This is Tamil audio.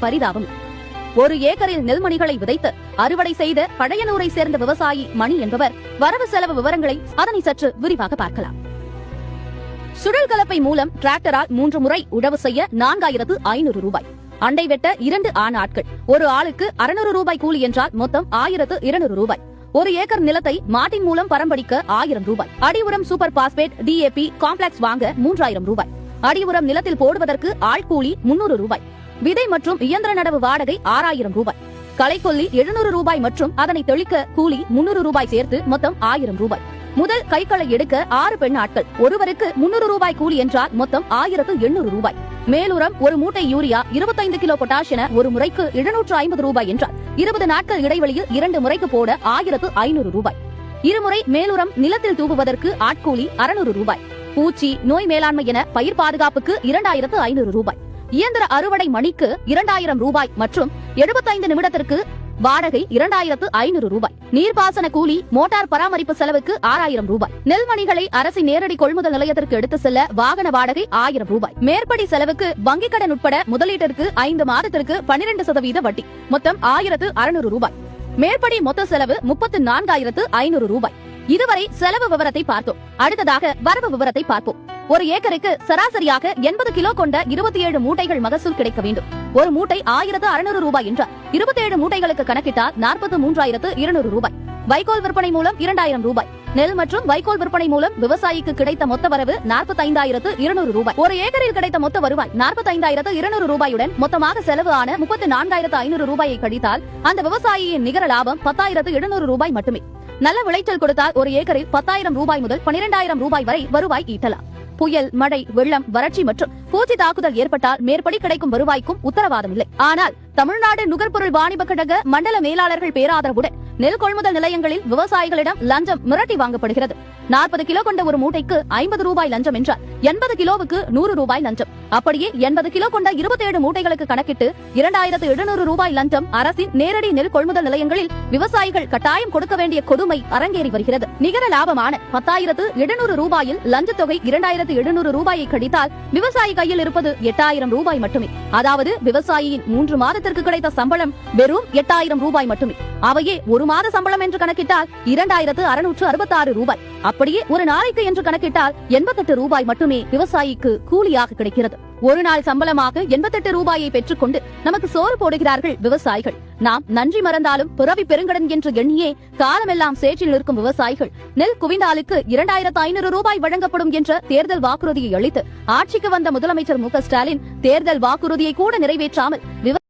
பரிதாபம். ஒரு ஏக்கரில் நெல்மணிகளை விதைத்து அறுவடை செய்த பழையனூரை சேர்ந்த விவசாயி மணி என்பவர் வரவு செலவு விவரங்களை அதனை சற்று விரிவாக பார்க்கலாம். சுழல் கலப்பை மூலம் டிராக்டரால் மூன்று முறை உழவு செய்ய நான்காயிரத்து ஐநூறு ரூபாய். அண்டை வெட்ட இரண்டு ஆண் ஆட்கள். ஒரு ஆளுக்கு அறுநூறு ரூபாய் கூலி என்றால் மொத்தம் ஆயிரத்து இருநூறு ரூபாய். ஒரு ஏக்கர் நிலத்தை மாட்டின் மூலம் பரம்படிக்க ஆயிரம் ரூபாய். அடி உரம் சூப்பர் பாஸ்பேட் டிஏபி காம்ப்ளெக்ஸ் வாங்க மூன்றாயிரம் ரூபாய். அடி உரம் நிலத்தில் போடுவதற்கு ஆள் கூலி முன்னூறு ரூபாய். விதை மற்றும் இயந்திர நடவு வாடகை ஆறாயிரம் ரூபாய். களைக்கொல்லி எழுநூறு ரூபாய் மற்றும் அதனை தெளிக்க கூலி முன்னூறு ரூபாய் சேர்த்து மொத்தம் ஆயிரம் ரூபாய். முதல் கைக்களை எடுக்க ஆறு பெண் ஆட்கள். ஒருவருக்கு முன்னூறு ரூபாய் கூலி என்றால் மொத்தம் ஆயிரத்து எண்ணூறு ரூபாய். மேலுரம் ஒரு மூட்டை யூரியா இருபத்தைந்து கிலோ பொட்டாஷ் என ஒரு முறைக்கு எழுநூற்று ஐம்பது ரூபாய் என்றால் இருபது நாட்கள் இடைவெளியில் இரண்டு முறைக்கு போட ஆயிரத்து ஐநூறு ரூபாய். இருமுறை மேலுரம் நிலத்தில் தூவுவதற்கு ஆட்கூலி அறுநூறு ரூபாய். பூச்சி நோய் மேலாண்மை என பயிர் பாதுகாப்புக்கு இரண்டாயிரத்து ஐநூறு ரூபாய். இயந்திர அறுவடை மணிக்கு இரண்டாயிரம் ரூபாய் மற்றும் எழுபத்தைந்து நிமிடத்திற்கு வாடகை இரண்டாயிரத்து ஐநூறு ரூபாய். நீர்ப்பாசன கூலி மோட்டார் பராமரிப்பு செலவுக்கு ஆறாயிரம் ரூபாய். நெல்மணிகளை அரசு நேரடி கொள்முதல் நிலையத்திற்கு எடுத்து செல்ல வாகன வாடகை ஆயிரம் ரூபாய். மேற்படி செலவுக்கு வங்கிக் கடன் உட்பட முதலீட்டிற்கு ஐந்து மாதத்திற்கு பனிரெண்டு சதவீத வட்டி. மொத்தம் ஆயிரத்து அறுநூறு ரூபாய். மேற்படி மொத்த செலவு முப்பத்து நான்காயிரத்து ஐநூறு ரூபாய். இதுவரை செலவு விவரத்தை பார்த்தோம். அடுத்ததாக வரவு விவரத்தை பார்ப்போம். ஒரு ஏக்கருக்கு சராசரியாக எண்பது கிலோ கொண்ட இருபத்தி ஏழு மூட்டைகள் மகசூல் கிடைக்க வேண்டும். ஒரு மூட்டை ஆயிரத்து அறுநூறு ரூபாய் என்றார் இருபத்தி ஏழு மூட்டைகளுக்கு கணக்கிட்டால் நாற்பத்து மூன்றாயிரத்து இருநூறு ரூபாய். வைக்கோல் விற்பனை மூலம் இரண்டாயிரம் ரூபாய். நெல் மற்றும் வைக்கோல் விற்பனை மூலம் விவசாயிக்கு கிடைத்த மொத்த வரவு நாற்பத்தைந்தாயிரத்து இருநூறு ரூபாய். ஒரு ஏக்கரில் கிடைத்த மொத்த வருவாய் நாற்பத்தைந்தாயிரத்து இருநூறு ரூபாயுடன் மொத்தமாக செலவு ஆன முப்பத்து நான்காயிரத்து ஐநூறு ரூபாயை கழித்தால் அந்த விவசாயியின் நிகர லாபம் பத்தாயிரத்து எழுநூறு ரூபாய் மட்டுமே. நல்ல விளைச்சல் கொடுத்தால் ஒரு ஏக்கரில் பத்தாயிரம் ரூபாய் முதல் பனிரெண்டாயிரம் ரூபாய் வரை வருவாய் ஈட்டலாம். புயல் மழை வெள்ளம் வறட்சி மற்றும் பூச்சி தாக்குதல் ஏற்பட்டால் மேற்படி கிடைக்கும் வருவாய்க்கும் உத்தரவாதம் இல்லை. ஆனால் தமிழ்நாடு நுகர்பொருள் வாணிப கழக மண்டல மேலாளர்கள் பேராதரவுடன் நெல் கொள்முதல் நிலையங்களில் விவசாயிகளிடம் லஞ்சம் மிரட்டி வாங்கப்படுகிறது. நாற்பது கிலோ கொண்ட ஒரு மூட்டைக்கு ஐம்பது ரூபாய் லஞ்சம் என்றால் எண்பது கிலோவுக்கு நூறு ரூபாய் லஞ்சம். அப்படியே எண்பது கிலோ கொண்ட இருபத்தேழு மூட்டைகளுக்கு கணக்கிட்டு இரண்டாயிரத்து எழுநூறு ரூபாய் லஞ்சம் அரசின் நேரடி நெல் கொள்முதல் நிலையங்களில் விவசாயிகள் கட்டாயம் கொடுக்க வேண்டிய கொடுமை அரங்கேறி வருகிறது. நிகர லாபமான பத்தாயிரத்து எழுநூறு ரூபாயில் லஞ்ச தொகை இரண்டாயிரத்து எழுநூறு ரூபாயை கழித்தால் விவசாயி கையில் இருப்பது எட்டாயிரம் ரூபாய் மட்டுமே. அதாவது விவசாயியின் மூன்று மாதத்திற்கு கிடைத்த சம்பளம் வெறும் எட்டாயிரம் ரூபாய் மட்டுமே. அவையே ஒரு மாத சம்பளம் என்று கணக்கிட்டால் இரண்டாயிரத்து அறுநூற்று அறுபத்தி ஆறு ரூபாய். அப்படியே ஒரு நாளைக்கு என்று கணக்கிட்டால் எண்பத்தெட்டு ரூபாய் மட்டுமே விவசாயிக்கு கூலியாக கிடைக்கிறது. ஒரு நாள் சம்பளமாக எண்பத்தெட்டு ரூபாயை பெற்றுக்கொண்டு நமக்கு சோறு போடுகிறார்கள் விவசாயிகள். நாம் நன்றி மறந்தாலும் பிறவி பெருங்கடன் என்று எண்ணியே காலமெல்லாம் சேற்றில் நிற்கும் விவசாயிகள் நெல் குவிண்டாலுக்கு இரண்டாயிரத்து ஐநூறு ரூபாய் வழங்கப்படும் என்ற தேர்தல் வாக்குறுதியை அளித்து ஆட்சிக்கு வந்த முதலமைச்சர் மு ஸ்டாலின் தேர்தல் வாக்குறுதியை கூட நிறைவேற்றாமல் விவ-